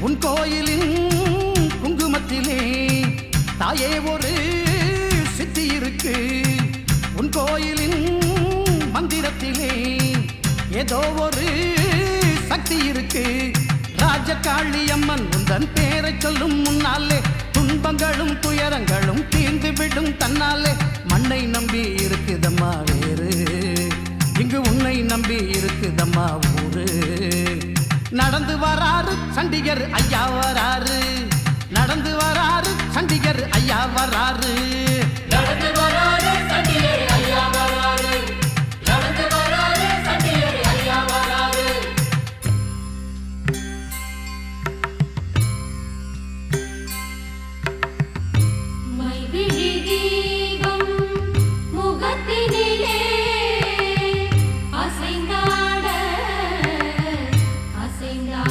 உன் கோயிலின் குங்குமத்திலே தாயே ஒரு சித்தி இருக்கு. உன் கோயிலின் மந்திரத்திலே ஏதோ ஒரு சக்தி இருக்கு. ராஜகாளி அம்மன் உந்தன் பேரை சொல்லும் முன்னாலே துன்பங்களும் துயரங்களும் தீர்ந்து விடும் தன்னாலே மண்ணை நம்பி இருக்குதம்மா வேறு. இங்கு உன்னை நம்பி இருக்குதம்மா ஊரு. நடந்து வராரு சண்டிகர் ஐயா வராரு. நடந்து வராரு சண்டிகர் ஐயா வராரு.